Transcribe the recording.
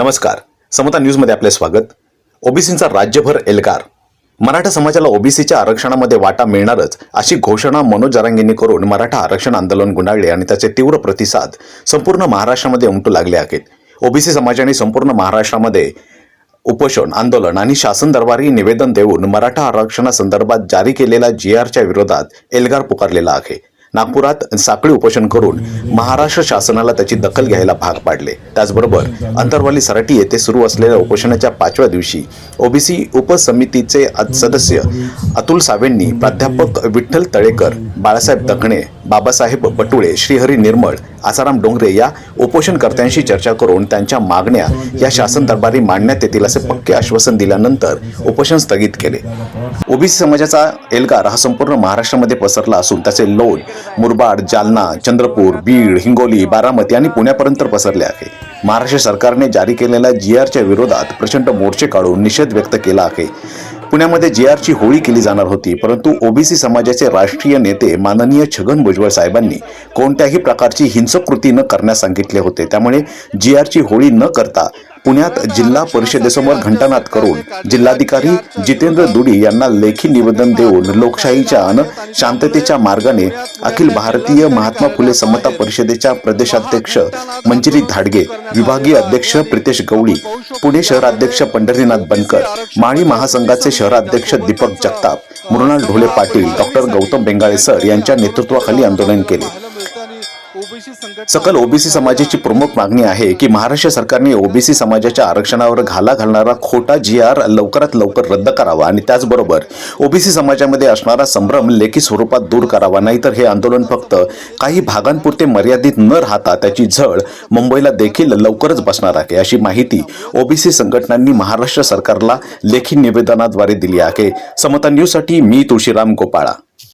नमस्कार. समता न्यूजमध्ये आपले स्वागत. ओबीसींचा राज्यभर एल्गार. मराठा समाजाला ओबीसीच्या आरक्षणामध्ये वाटा मिळणारच अशी घोषणा मनोज जरांगेंनी करून मराठा आरक्षण आंदोलन गुंडाळले आणि त्याचे तीव्र प्रतिसाद संपूर्ण महाराष्ट्रामध्ये उमटू लागले आहेत. ओबीसी समाजाने संपूर्ण महाराष्ट्रामध्ये उपोषण आंदोलन आणि शासन दरबारी निवेदन देऊन मराठा आरक्षणासंदर्भात जारी केलेल्या जी आरच्या विरोधात एल्गार पुकारलेला आहे. नागपुरात साखळी उपोषण करून महाराष्ट्र शासनाला त्याची दखल घ्यायला भाग पाडले. त्याचबरोबर अंतरवाली सराटी येथे सुरू असलेल्या उपोषणाच्या पाचव्या दिवशी ओबीसी उपसमितीचे सदस्य अतुल सावेंनी प्राध्यापक विठ्ठल तळेकर बाळासाहेब दखणे बाबासाहेब बटुळे श्रीहरी निर्मळ आसाराम डोंगरे या उपोषणकर्त्यांशी चर्चा करून त्यांच्या मागण्या या शासन दरबारी मांडण्यात येतील असे पक्के आश्वासन दिल्यानंतर उपोषण स्थगित केले. ओबीसी समाजाचा एल्गार हा संपूर्ण महाराष्ट्रामध्ये पसरला असून त्याचे लोण मुरबाड जालना चंद्रपूर बीड हिंगोली बारामती आणि पुण्यापर्यंत पसरले आहे. महाराष्ट्र सरकारने जारी केलेल्या जी आरच्या विरोधात प्रचंड मोर्चे काढून निषेध व्यक्त केला आहे. पुण्यामध्ये जे आरची होळी केली जाणार होती परंतु ओबीसी समाजाचे राष्ट्रीय नेते माननीय छगन भुजबळ साहेबांनी कोणत्याही प्रकारची हिंसक कृती न करण्यास सांगितले होते. त्यामुळे जी आरची होळी न करता पुण्यात जिल्हा परिषदेसमोर घंटानाद करून जिल्हाधिकारी जितेंद्र दुडी यांना लेखी निवेदन देऊन लोकशाहीच्या अन शांततेच्या मार्गाने अखिल भारतीय महात्मा फुले समता परिषदेच्या प्रदेशाध्यक्ष मंजिरी धाडगे विभागीय अध्यक्ष प्रितेश गवळी पुणे शहराध्यक्ष पंढरीनाथ बनकर माळी महासंघाचे शहराध्यक्ष दीपक जगताप मृणाल ढोले पाटील डॉक्टर गौतम बेंगाळे सर यांच्या नेतृत्वाखाली आंदोलन केले. सकल ओबीसी समाजाची प्रमुख मागणी आहे की महाराष्ट्र सरकारने ओबीसी समाजाच्या आरक्षणावर घाला घालणारा खोटा जी आर लवकरात लवकर रद्द करावा आणि त्याचबरोबर ओबीसी समाजामध्ये असणारा संभ्रम लेखी स्वरूपात दूर करावा. नाहीतर हे आंदोलन फक्त काही भागांपुरते मर्यादित न राहता त्याची झळ मुंबईला देखील लवकरच बसणार आहे अशी माहिती ओबीसी संघटनांनी महाराष्ट्र सरकारला लेखी निवेदनाद्वारे दिली आहे. समता न्यूजसाठी मी तुळशीराम गोपाळा.